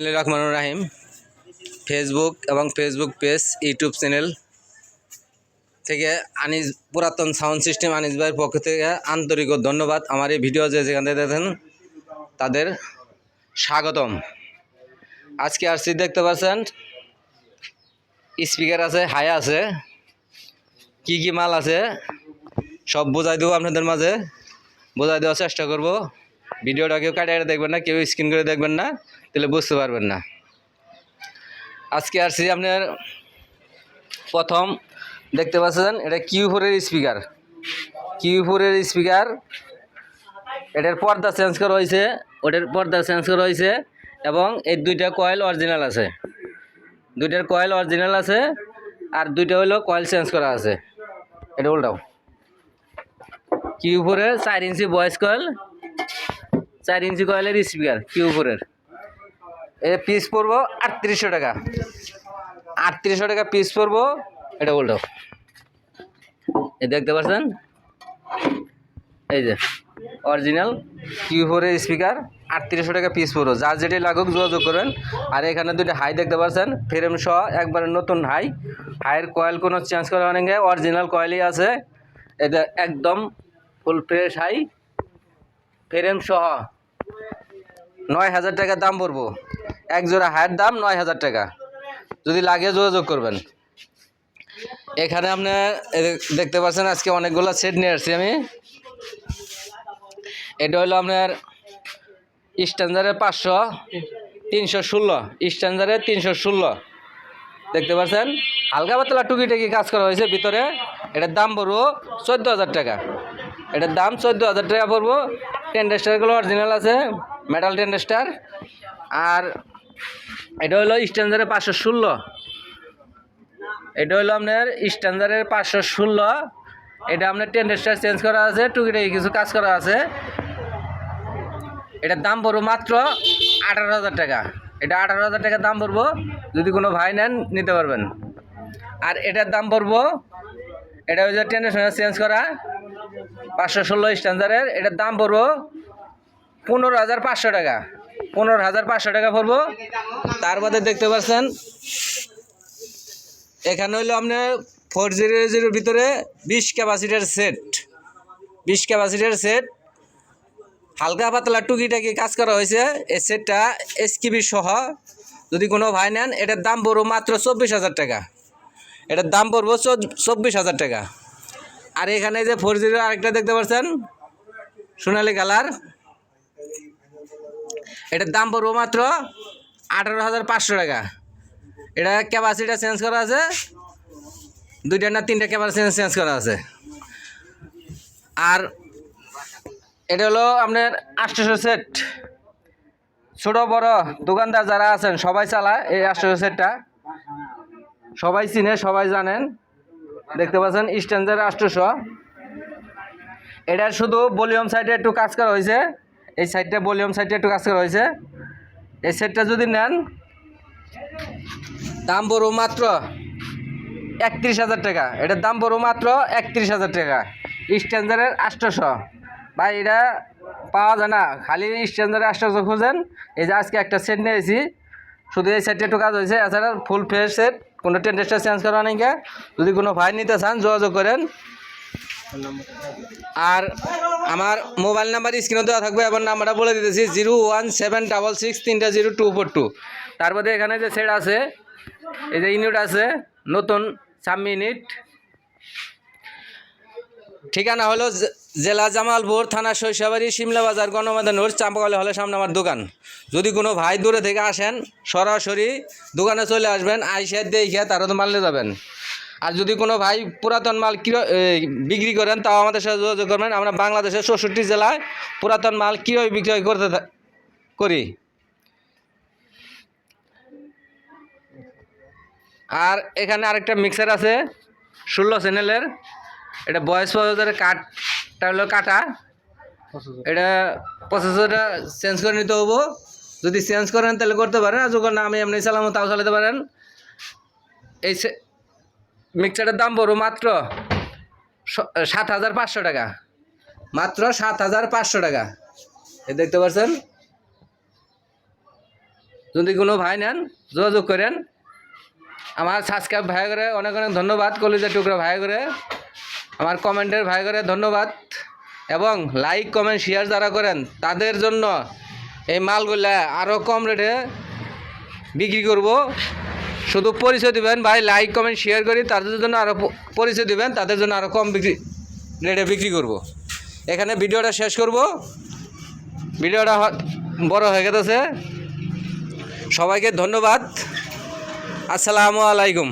রহমানুর রাহিম। ফেসবুক এবং ফেসবুক পেজ ইউটিউব চ্যানেল থেকে আনিস, পুরাতন সাউন্ড সিস্টেম আনিস ভাইয়ের পক্ষ থেকে আন্তরিক ধন্যবাদ। আমার এই ভিডিও যে যেখান থেকে দেখেন, তাদের স্বাগতম। আজকে আসছি, দেখতে পাচ্ছেন স্পিকার আছে হাই আছে। কি কি মাল আছে, সব বোঝাই দেবো আপনাদের মাঝে। বোঝাই দেওয়ার চেষ্টা করব। ভিডিওটা কেউ কাটে কাটে দেখবেন না, কেউ স্ক্রিন করে দেখবেন না। তাহলে বুঝতে পারবেন না। আজকে আসছি আপনার প্রথম, দেখতে পাচ্ছেন, এটা কিউ ফোরের স্পিকার। কিউ ফোরের স্পিকার, এটার পর্দা চেঞ্জ করা হয়েছে, ওটার পর্দা চেঞ্জ করা হয়েছে, এবং এই দুইটা কয়েল অরিজিনাল আছে। দুইটার কয়েল অরিজিনাল আছে, আর দুইটা হলো কয়েল চেঞ্জ করা আছে। এটা উল্টাও। কিউ ফোরের চার ইঞ্চি ভয়েস কয়েল, চার ইঞ্চি কয়েলের স্পিকার কিউ ফোরের এ পিস পড়ব আটত্রিশশো টাকা। আটত্রিশশো টাকা পিস পড়ব এটা উল্টো। এই দেখতে পাচ্ছেন? এই যে অরিজিনাল কিউ ফোরের স্পিকার আটত্রিশশো টাকা পিস পড়ব যার যেটাই লাগুক, যোগাযোগ করবেন। আর এখানে দুটো হাই দেখতে পাচ্ছেন ফ্রেম সহ একবারে নতুন হাই হাইয়ের কয়েল কোনো চেঞ্জ করা অনেক অরিজিনাল কয়েলই আছে। এটা একদম ফুল ফ্রেশ হাই ফ্রেম সহ নয় হাজার টাকা দাম পড়ব এক জোড়া হায়ের দাম নয় হাজার টাকা। যদি লাগে যোগাযোগ করবেন। এখানে আপনি দেখতে পাচ্ছেন আজকে অনেকগুলো সেট নিয়ে আসছি আমি। এটা হলো আপনার স্ট্যান্ডারের পাঁচশো, তিনশো ষোলো স্ট্যান্ডারের তিনশো ষোলো। দেখতে পাচ্ছেন? হালকা পাতলা টুকিটাকি কাজ করা হয়েছে ভিতরে। এটার দাম পড়ব চোদ্দ হাজার টাকা। এটার দাম চোদ্দ হাজার টাকা পড়ব। টেন্ডেস্টারগুলো অরিজিনাল আছে মেটাল টেন্ডেস্টার আর এটা হলো স্ট্যান্ডারের পাঁচশো ষোলো। এটা হলো আপনার স্ট্যান্ডারের পাঁচশো ষোলো। এটা আপনার টেন্ডেস্টার চেঞ্জ করা আছে, টুকিটাকি কিছু কাজ করা আছে। এটার দাম পড়ব মাত্র আঠারো হাজার টাকা। এটা আঠারো হাজার টাকা দাম পড়ব, যদি কোনো ভাই নেন, নিতে পারবেন। আর এটার দাম পড়ব, এটা হচ্ছে টেন্ডেস্টার চেঞ্জ করা, পাঁচশো ষোলো স্ট্যান্ডারের এটার দাম পড়ব পনেরো হাজার পাঁচশো টাকা। পনেরো হাজার পাঁচশো টাকা পড়ব। তার বাদে দেখতে পাচ্ছেন, এখানে হইল আপনার ফোর জিরো জিরোর ভিতরে বিশ ক্যাপাসিটার সেট বিশ ক্যাপাসিটার সেট হালকা পাতলা টুকিটাকি কাজ করা হয়েছে। এই সেটটা এসকিবি সহ, যদি কোনো ভাই নেন, এটার দাম পড়ব মাত্র চব্বিশ হাজার টাকা। এটার দাম পড়ব চব্বিশ হাজার টাকা। আর এখানে যে ফোর জিরো আরেকটা দেখতে পাচ্ছেন, সোনালি কালার। এটার দাম পড়ব মাত্র আঠারো হাজার পাঁচশো টাকা। এটা ক্যাপাসিটা চেঞ্জ করা আছে। দুইটা না তিনটা ক্যাপাসিটি চেঞ্জ করা আছে। আর এটা হলো আপনার আটশোশো সেট ছোট, বড় দোকানদার যারা আছেন, সবাই চালায় এই আটশোশো সেটটা সবাই চিনে, সবাই জানেন। দেখতে পাচ্ছেন স্ট্যান্ডার আটশোশো এটার শুধু ভলিউম সাইডে একটু কাজ করা হয়েছে। এই সাইডটা ভলিউম সাইডে একটু কাজ করা হয়েছে এই সেটটা যদি নেন, দাম পড়ব মাত্র একত্রিশ হাজার টাকা। এটার দাম পড়ব মাত্র একত্রিশ হাজার টাকা। স্ট্যান্ডারের আটশোশো। ভাই, এটা পাওয়া যায় না। খালি স্ট্যান্ডারের আটশোশো খুঁজেন। এই যে আজকে একটা সেট নিয়েছি। শুধু এই সেটটা একটু কাজ হয়েছে। এছাড়া ফুল ফ্রেশ সেট কোনো টেন্ডেস্টার চেঞ্জ করা নেই। যদি কোনো ভাই নিতে চান, যোগাযোগ করেন। আর আমার মোবাইল নাম্বার স্ক্রিনে দেওয়া থাকবে, এবার নাম্বারটা বলে দিতেছি, zero one seven double six তিনটা জিরো টু ফোর টু। তারপরে এখানে যে সেট আছে, এই যে ইউনিট আছে, নতুন সাব মিনিট ঠিকানা হলো জেলা জামালপুর, থানা শৈশবাড়ি শিমলা বাজার গণমাদানুর চাম্পাকলে হলে সামনে আমার দোকান। যদি কোনো ভাই দূরে থেকে আসেন, সরাসরি দোকানে চলে আসবেন, আইসে দেখে তারা তো মারলে যাবেন। আর যদি কোনো ভাই পুরাতন মাল কিরো- বিক্রি করেন তাও আমাদের সাথে যোগাযোগ করবেন। আমরা বাংলাদেশের চৌষট্টি জেলায় পুরাতন মাল কীভাবে বিক্রয় করতে করি। আর এখানে আরেকটা মিক্সার আছে ষোলো চ্যানেলের এটা বয়স প্রসেসরের কাঠটা হলো কাটা। এটা প্রসেসরটা চেঞ্জ করে নিতে হব। যদি চেঞ্জ করেন তাহলে করতে পারেন। আর যখন আমি এমনি চালামো তাও চালাতে পারেন। এই সে- মিক্সারের দাম পড়ো মাত্র সাত হাজার পাঁচশো টাকা। মাত্র সাত হাজার পাঁচশো টাকা। এ দেখতে পাচ্ছেন? যদি কোনো ভাই নেন, যোগাযোগ করেন। আমার সাবস্ক্রাইব ভাই করে অনেক অনেক ধন্যবাদ কলিজা টুকরা ভাই করে। আমার কমেন্টের ভাই করে ধন্যবাদ। এবং লাইক কমেন্ট শেয়ার যারা করেন, তাদের জন্য এই মালগুলা আরও কম রেটে বিক্রি করব। শুধু পরিচয় দিবেন, ভাই লাইক কমেন্ট শেয়ার করি, তাদের জন্য আরও পরিচয় দিবেন, তাদের জন্য আরও কম বিক্রি রেটে বিক্রি করব। এখানে ভিডিওটা শেষ করব। ভিডিওটা বড় হয়ে গেছে। সবাইকে ধন্যবাদ। আসসালামু আলাইকুম।